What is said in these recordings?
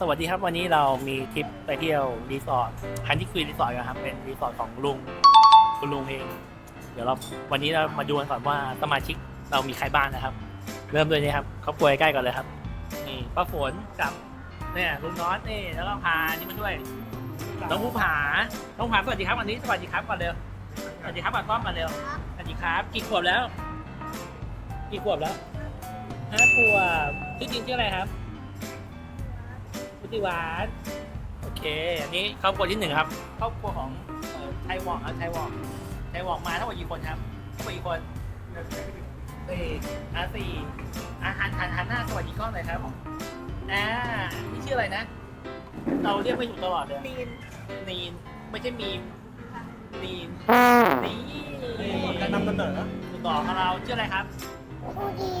สวัสดีครับวันนี้เรามีทริปไปเที่ยวรีสอร์ทคันที่คือรีสอร์ทกันครับเป็นรีสอร์ทของลุงคุณลุงเอง เดี๋ยวเราวันนี้เรามาดูกันก่อนว่าสมาชิกเรามีใครบ้างนะครับ เริ่มด้วยนี่ครับครอบครัวใกล้ๆก่อนเลยครับนี่ป้าฝนกับเนี่ยลุงน้อยนี่แล้วก็พานี่มาด้วยน้องภูผาน้องภูผาสวัสดีครับวันนี้สวัสดีครับก่อนเร็วสวัสดีครับก่อนต้อมมาเร็วสวัสดีครับกี่ขวบแล้ว กี่ขวบแล้วห้าขวบชื่อจริงชื่ออะไรครับ พุทธิวัฒน์โอเค อันนี้ครอบครัวที่หนึ่งครับ ครอบครัวของเอ่อไทยวองครับไทยวองไทวองมาทั้งหมดกี่คนครับทั้งหมดกี่คนสี่อะสี่อาหันหันหันหน้าสวัสดีกล้องหน่อยครับอ่านี่ชื่ออะไรนะ เราเรียกไม่ถูกตลอดเลยปีนนีนไม่ใช่มีมนีนนี่การนำเสนอคุณต่อของเราชื่ออะไรครับ สวัสดี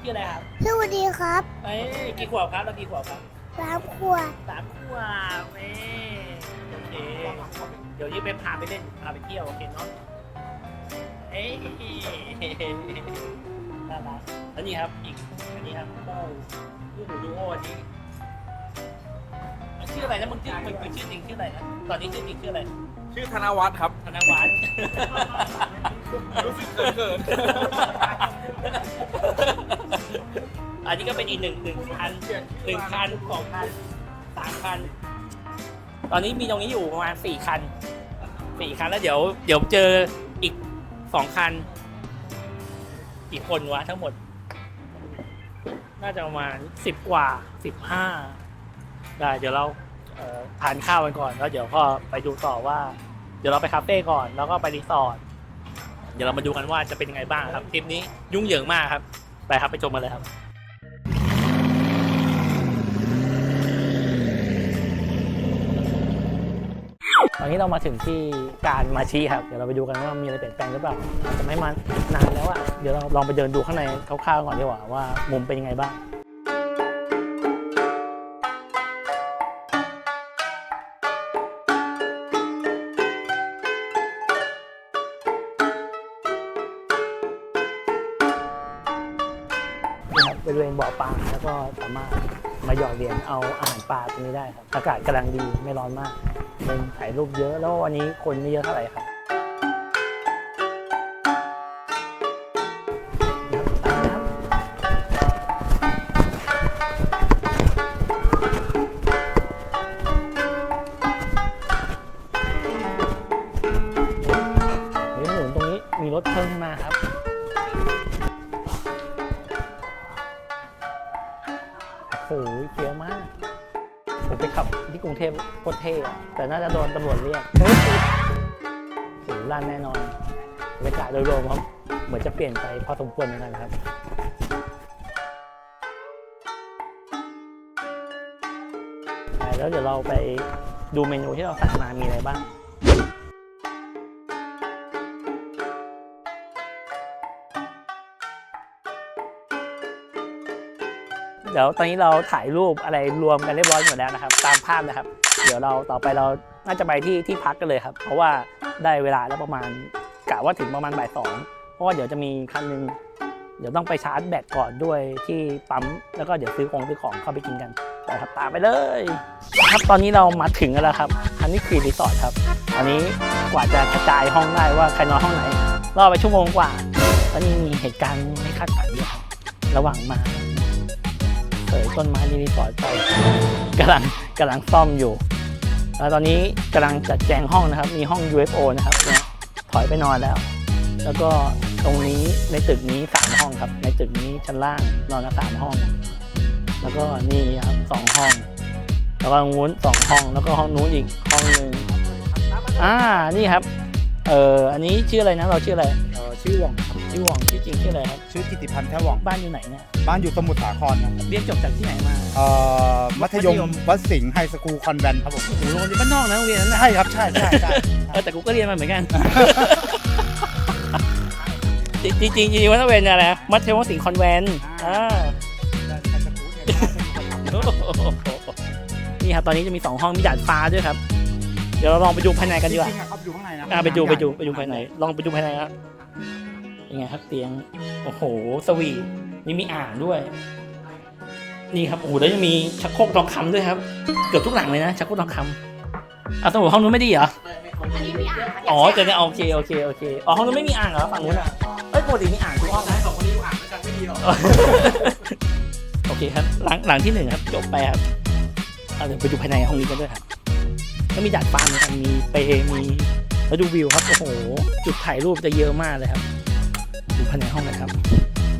ชื่ออะไรครับ สวัสดีครับ เอ้ยกี่ขวบครับเรากี่ขวบครับ สามขวดสามขวบเอ้ยโอเค เดี๋ยวนี้ไปพาไปเล่นพาไปเที่ยวโอเคเนาะ เอ้ยน่ารักแล้วนี่ครับอีกอันนี้ครับโอ้ลูกหนูดูโอ้อันนี้ชื่ออะไรนะมึงชื่อมึงมึงชื่อจริงชื่ออะไรนะตอนนี้ชื่อจริงชื่ออะไร ชื่อธนวัฒน์ครับ ธนวัฒน์รู้สึกเขิน อันนี้ก็เป็นอีกหนึ่งหนึ่งคันหนึ่งคันสองคันสามคันตอนนี้มีตรงนี้อยู่ประมาณสี่คันสี่คันแล้วเดี๋ยวเดี๋ยวเจออีกสองคันกี่คนวะทั้งหมด น่าจะประมาณสิบกว่าสิบห้าได้เดี๋ยวเราทานข้าวกันก่อนแล้วเดี๋ยวก็ไปดูต่อว่า เดี๋ยวเราไปคาเฟ่ก่อนแล้วก็ไปรีสอร์ทเดี๋ยวเรามาดูกันว่าจะเป็นยังไงบ้างครับทริปนี้ยุ่งเหยิงมากครับ ไปครับไปชมกันเลยครับ นนี้เรามาถึงที่การมาชีครับ เดี๋ยวเราไปดูกันว่ามีอะไรเปลี่ยนแปลงหรือเปล่าอาจจะไม่มานานแล้วอะเดี๋ยวเราลองไปเดินดูข้างในคร่าวๆก่อนดีกว่าว่ามุมเป็นยังไงบ้างนะครับบริเวณบ่อปลาแล้วก็สามารถมาหยอดเหรียญเอาอาหารปลาตรงนี้ได้ครับ อากาศกำลังดีไม่ร้อนมาก เป็นถ่ายรูปเยอะแล้ววันนี้คนไม่เยอะเท่าไหร่ครับครับตามน้ำเฮ้ยถนนตรงนี้มีรถเพิ่งมาครับ เทพโคตรเท่อะแต่น่าจะโดนตำรวจเรียกโอ้โหลั่นแน่นอนบรรยากาศโดยรวมครับเหมือนจะเปลี่ยนไปพอสมควรเหมือนกันครับแล้วเดี๋ยวเราไปดูเมนูที่เราสั่งมามีอะไรบ้าง เดี๋ยวตอนนี้เราถ่ายรูปอะไรรวมกันเรียบร้อยหมดแล้วนะครับ ตามภาพนะครับ เดี๋ยวเราต่อไปเราน่าจะไปที่ที่พักกันเลยครับ เพราะว่าได้เวลาแล้วประมาณกะว่าถึงประมาณบ่ายสองเพราะว่าเดี๋ยวจะมีคันหนึงเดี๋ยวต้องไปชาร์จแบตก่อนด้วยที่ปั๊มแล้วก็เดี๋ยวซื้อของซื้อของเข้าไปกินกันไปครับตามไปเลย ครับตอนนี้เรามาถึงกันแล้วครับ อันนี้คือรีสอร์ทครับตอนนี้กว่าจะกระจายห้องได้ว่าใครนอนห้องไหนรอไปชั่วโมงกว่าแล้วนี่มีเหตุการณ์ไม่คาดฝันด้วยครับระหว่างมา เสยต้นไม้ในรีสอร์ทไปกำลังกำลังซ่อมอยู่ แล้วตอนนี้กำลังจัดแจงห้องนะครับ มีห้อง UFO นะครับนะถอยไปนอนแล้ว แล้วก็ตรงนี้ในตึกนี้สามห้องครับ ในตึกนี้ชั้นล่างนอนกันสามห้อง แล้วก็นี่ครับสองห้อง แล้วก็งนู้นสองห้อง แล้วก็ห้องนู้นอีกห้องหนึ่งอ่านี่ครับเอออันนี้ชื่ออะไรนะเราชื่ออะไร เอ่อชื่อหว่องครับ ชื่อหว่องชื่อจริงชื่ออะไรครับชื่อกิติพันธ์แท้หว่องบ้านอยู่ไหนเนี่ยบ้านอยู่สมุทรสาครครับเรียนจบจากที่ไหนมา เอ่อมัธยมัธยม มวัดสิงห์ไฮสคูลคอนแวนต์ครับผมโอ้โหโรงเรียนบ้านนอกนะโรงเรียนนั้นนะใช่ครับใช่ใช่ใช่เออแต่กูก็เรียนมาเหมือนกัน จริงจริงๆจริงๆว่าต้องเป็นอะไรนะมัธยมศิลป์คอนแวนต์อ่านี่ครับตอนนี้จะมีสองห้องมีดาดฟ้าด้วยครับ เดี๋ยวเราลองไปดูภายในกันดีกว่าจริงๆอะครับอยู่ข้างในนะอ่าไปดูไปดูไปดูภายในลองไปดูภายในครับ ยังไงครับเตียง โอ้โห สวีทนี่มีอ่างด้วย นี่ครับ โอ้โห แล้วยังมีชักโครกทองคำด้วยครับ เกือบทุกหลังเลยนะ ชักโครกทองคำเอาสมุดห้องนู้นไม่ดีเหรอ อันนี้มีอ่างอ๋อจะได้โอเค โอเค โอเค อ๋อ ห้องนู้นไม่มีอ่างเหรอ ฝั่งนู้นอะเอ้ยปกติมีอ่างทุกห้องนะสองคนนี้อ่านด้วยกันไม่ดีหรอ โอเคครับ หลังหลังที่หนึ่งครับ จบไปครับเอาเดี๋ยวไปดูภายในห้องนี้กันด้วยครับ ก็มีดาดฟ้าเหมือนกัน มีเปรย์มีแล้วดูวิวครับ โอ้โห จุดถ่ายรูปจะเยอะมากเลยครับ ดูภายในห้องกันครับ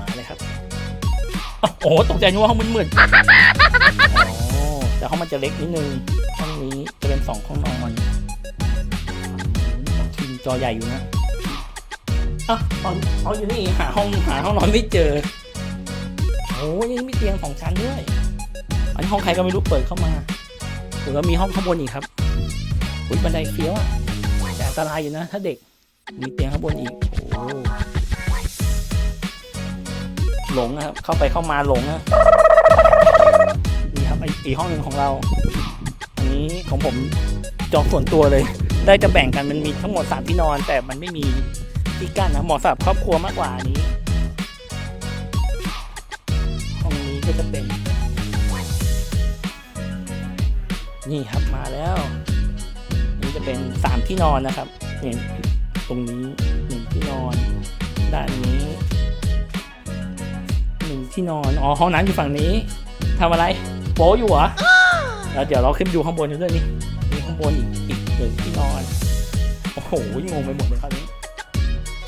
มาเลยครับอ้าวโอ้โหตกใจนึกว่าห้องมืดๆอ๋อแต่ห้องมันจะเล็กนิดนึง ห้องนี้จะเป็นสองห้องนอนทีจอใหญ่อยู่นะอ้าวเอาเอาอยู่นี่หาห้องหาห้องนอนไม่เจอ โอ้ยยังมีเตียงสองชั้นด้วย อันนี้ห้องใครก็ไม่รู้เปิดเข้ามาโอ้แล้วมีห้องข้างบนอีกครับอุ้ยบันไดเฟี้ยวอะแต่อันตรายอยู่นะ ถ้าเด็ก มีเตียงข้างบนอีก โอ้ หลงนะครับ เข้าไปเข้ามาหลงนะนี่ครับอีกอีห้องหนึ่งของเรา อันนี้ของผมจองส่วนตัวเลย ได้จะแบ่งกันมันมีทั้งหมดสามที่นอน แต่มันไม่มีที่กั้นนะเหมาะสำหรับครอบครัวมากกว่านี้ห้องนี้ก็จะเป็น นี่ครับมาแล้ว นี่จะเป็นสามที่นอนนะครับเนี่ยตรงนี้หนึ่งที่นอน ด้านนี้ ที่นอน อ๋อ ห้องน้ำอยู่ฝั่งนี้ทำอะไร โป๊อยู่เหรอแล้วเดี๋ยวเราขึ้นดูข้างบนกันด้วยนี่มีข้างบนอีกอีกหนึ่งที่นอน โอ้โหงงไปหมดเลยคราวนี้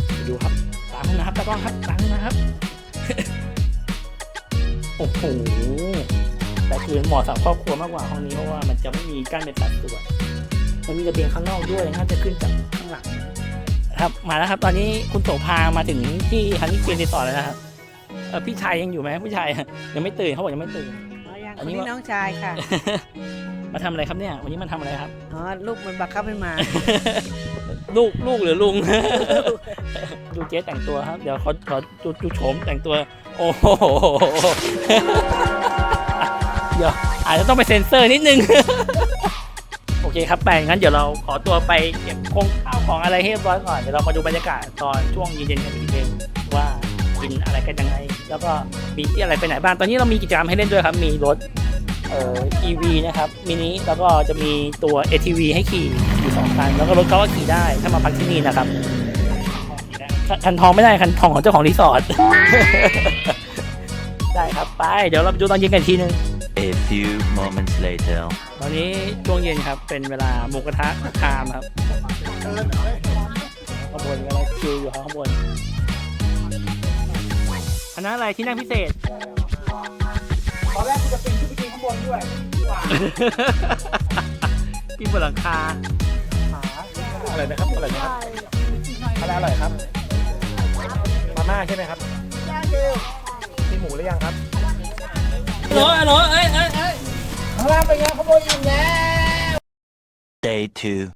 ไปดูครับตามนะครับตากล้องครับตามขึ้นนะครับ โอ้โห แต่คือเหมาะสำหรับครอบครัวมากกว่าห้องนี้เพราะว่ามันจะไม่มีกั้นเป็นสัดส่วนมันมีระเบียงข้างนอกด้วยน่าจะขึ้นจากข้างหลัง ครับ มาแล้วครับ ตอนนี้คุณโสภามาถึงที่ฮันนี่เกนรีสอร์ทแล้วนะครับ เออพี่ชายยังอยู่ไหมพี่ชาย ยังไม่ตื่นเขาบอกยังไม่ตื่นอ๋อยังอัคนนนี้นี้ว่า น้องชายค่ะ มาทำอะไรครับเนี่ย วันนี้มันทำอะไรครับ อ๋อ ลูกมันบังคับให้มา ลูกลูกหรือลุง ดูเจ๊แต่งตัวครับ เดี๋ยวขอขอดูดูโฉมแต่งตัว โอ้โห เดี๋ยวอาจจะต้องไปเซ็นเซอร์นิดนึง โอเคครับไปงั้นเดี๋ยวเราขอตัวไปเก็บคงข้าวของอะไรให้เรียบร้อยก่อน เดี๋ยวเรามาดูบรรยากาศตอนช่วงเย็นๆกันอีกทีนึงว่า กินอะไรกันยังไง แล้วก็มีที่อะไรไปไหนบ้างตอนนี้เรามีกิจกรรมให้เล่นด้วยครับ มีรถเอ่อ EV นะครับมินิแล้วก็จะมีตัว ATV ให้ขี่อยู่สองคันแล้วก็รถเขาก็ขี่ได้ถ้ามาพักที่นี่นะครับคันทองไม่ได้คันทองของเจ้าของรีสอร์ทได้ครับไป เดี๋ยวเราไปดูตอนเย็นกันอีกทีนึง A few moments later. ตอนนี้ช่วงเย็นครับ เป็นเวลาหมูกระทะคามครับข้างบนอะไรคิวอยู่ครับข้างบนอั นนั้นอะไรที่นั่งพิเศษ ตอนแรกกูจะปีนขึ้นไปกินข้างบนด้วยกินบนหลังคาอะไรนะครับอะไรนะครับอะไรอร่อยครับมาม่าใช่ไหมครับมีหมูหรือยังครับฮัลโหลฮัลโหลเอ้ยเอ้ยเอ้ยข้างล่างเป็นไงขโมยอิ่มแล้ว Day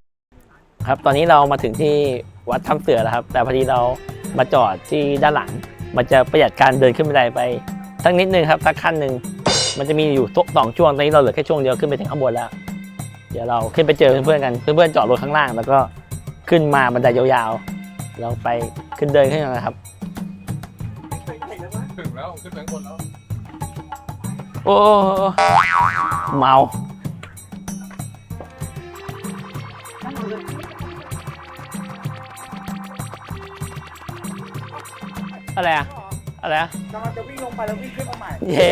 2. ครับ ตอนนี้เรามาถึงที่วัดถ้ำเสือแล้วครับ แต่พอดีเรามาจอดที่ด้านหลัง มันจะประหยัดการเดินขึ้นบันไดไปสักนิดนึงครับสักขั้นหนึ่งมันจะมีอยู่สองช่วงตอนนี้เราเหลือแค่ช่วงเดียวขึ้นไปถึงข้างบนแล้ว เดี๋ยวเราขึ้นไปเจอเพื่อนๆกันเพื่อนๆจอดรถข้างล่าง แล้วก็ขึ้นมาบันไดยาวๆ เราไปขึ้นเดินขึ้นกันนะครับ ถึงแล้วขึ้นไปข้างบนแล้ว โอ้เมา อะไรอะอะไรอะกำลังจะวิ่งลงไปแล้ววิ่งขึ้นมาใหม่เย้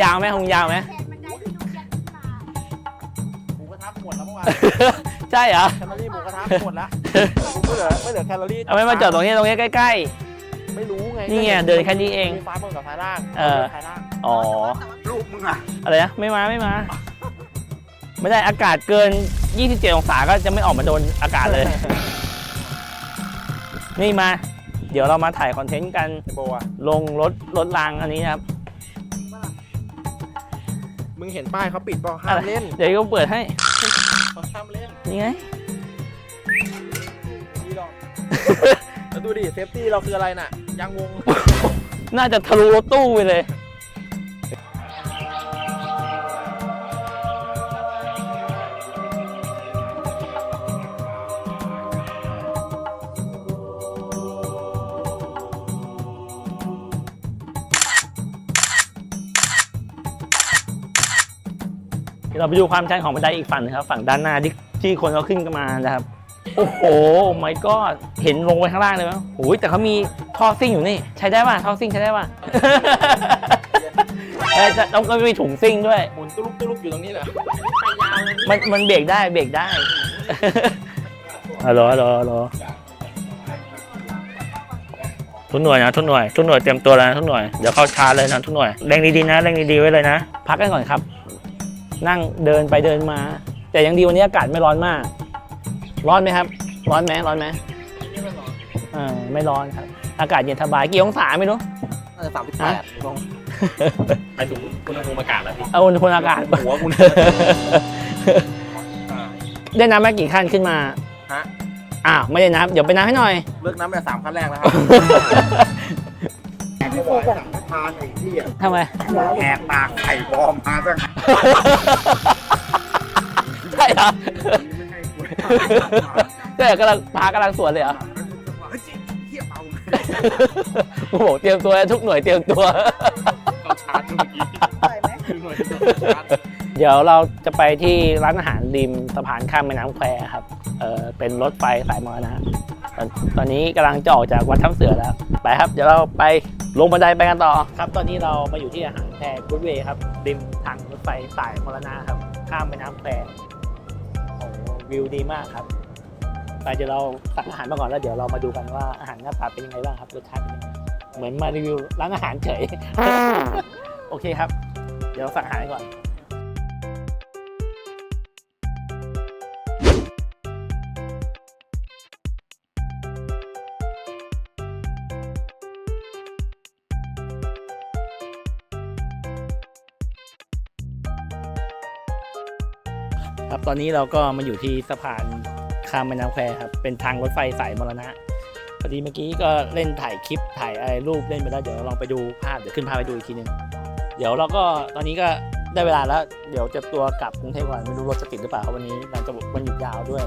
ยาวไหมคงยาวไหม หมูกระทะหมดแล้วเมื่อวานใช่เหรอ แคลอรี่หมูกระทะหมดแล้วไม่เหลือไม่เหลือแคลอรี่เอาไม่มาจอดตรงนี้ตรงนี้ใกล้ ไม่รู้ไงนี่ไงเดินแค่นี้เองมีฟ้าบนกับฟ้าล่างเออฟ้าล่างๆ อ๋อลูกมึงอะ อะไรนะไม่มาไม่มา ไม่ได้อากาศเกิน 27 องศาก็จะไม่ออกมาโดนอากาศเลย นี่มา เดี๋ยวเรามาถ่ายคอนเทนต์กัน โบอะลงรถรถรางอันนี้นะครับ มึงเห็นป้ายเขาปิดบอกห้าอะไรมเล่นเดี๋ยวก็เปิดให้ห้ามเล่นนี่ไง ดีหรอกแล้วดูดิเซฟตี้เราคืออะไรน่ะยางวงน่าจะทะลุรถตู้ไปเลย เดี๋ยวเราไปดูความชันของบันไดอีกฝั่งหนึงครับ ฝั่งด้านหน้าที่ที่คนเขาขึ้นกันมานะครับ โอ้โหไม่ก็เห็นลงไปข้างล่างเลยมั้ยโอ้ยแต่เขามีท่อซิ่งอยู่นี่ ใช้ได้ป่ะท่อซิ่งใช้ได้ป่ะ เออจะต้องก็มีถุงซิ่งด้วย หมุนตุ้ลุกตุ้ลุกอยู่ตรงนี้แหละมันมันเบรกได้เบรกได้ ฮัลโหลฮัลโหลฮัลโหลทุกหน่วยนะทุกหน่วยทุกหน่วยเตรียมตัวแล้วนะทุกหน่วยเดี๋ยวเข้าชาร์จเลยนะทุกหน่วยแรงดีๆนะแรงดีๆไว้เลยนะ พักกันก่อนครับ นั่งเดินไปเดินมา แต่ยังดีวันนี้อากาศไม่ร้อนมาก ร้อนไหมครับ ร้อนไหมร้อนไหมเออไม่ร้อนครับ อากาศเย็นสบายกี่องศาไม่รู้น่าจะสามสิบแปดลงไปถึงคุณภูมิอากาศแล้วพี่เอาอุณหภูมิอากาศหัวคุณได้น้ำแม่กี่ขั้นขึ้นมาฮะอ้าวไม่ได้นับเดี๋ยวไปนับให้หน่อย เลิกน้ำไปสามขั้นแรกแล้วครับ ทานไอ้ที่ทำไม แหกปากไข่บอมมาตั้งใช่เหรอไม่ให้กูใช่เหรอกำลังพากำลังสวนเลยเหรอ เฮ้ยจริงเที่ยเบาโอ้โหเตรียมตัวทุกหน่วยเตรียมตัวเราชาร์จเมื่อกี้คือหน่วยที่ชาร์จเดี๋ยวเราจะไปที่ร้านอาหารริมสะพานข้ามแม่น้ำแควครับ เออเป็นรถไฟสายมรณะ ตอนตอนนี้กำลังจะออกจากวัดถ้ำเสือแล้ว ไปครับ เดี๋ยวเราไปลงบันไดไปกันต่อครับ ตอนนี้เรามาอยู่ที่อาหารแพรกูดเวย์ครับริมทางรถไฟสายมรณะครับ ข้ามแม่น้ำแควโอ้โหวิวดีมากครับไปเดี๋ยวเราสั่งอาหารมาก่อนแล้วเดี๋ยวเรามาดูกันว่าอาหารหน้าตาเป็นยังไงบ้างครับรสชาติเป็นยังไงเหมือนมารีวิวร้านอาหารเฉย โอเคครับ เดี๋ยวสั่งอาหารก่อน อนนี้เราก็มาอยู่ที่สะพานข้ามแม่น้ำแควครับ เป็นทางรถไฟสายมรณะ พอดีเมื่อกี้ก็เล่นถ่ายคลิปถ่ายอะไรรูปเล่นไปแล้ว เดี๋ยวลองไปดูภาพ เดี๋ยวขึ้นภาพไปดูอีกทีนึง เดี๋ยวเราก็ตอนนี้ก็ได้เวลาแล้ว เดี๋ยวจะตัวกลับกรุงเทพก่อน ไม่รู้รถจะติดหรือเปล่าครับวันนี้หลังจากวันหยุดยาวด้วย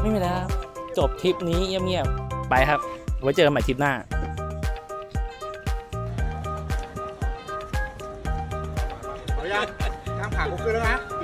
ไม่มีแล้วครับจบทริปนี้เงียบๆ ไปครับ ไว้เจอกันใหม่ทริปหน้าเอายังข้ามขานกูขึ้นแล้วนะ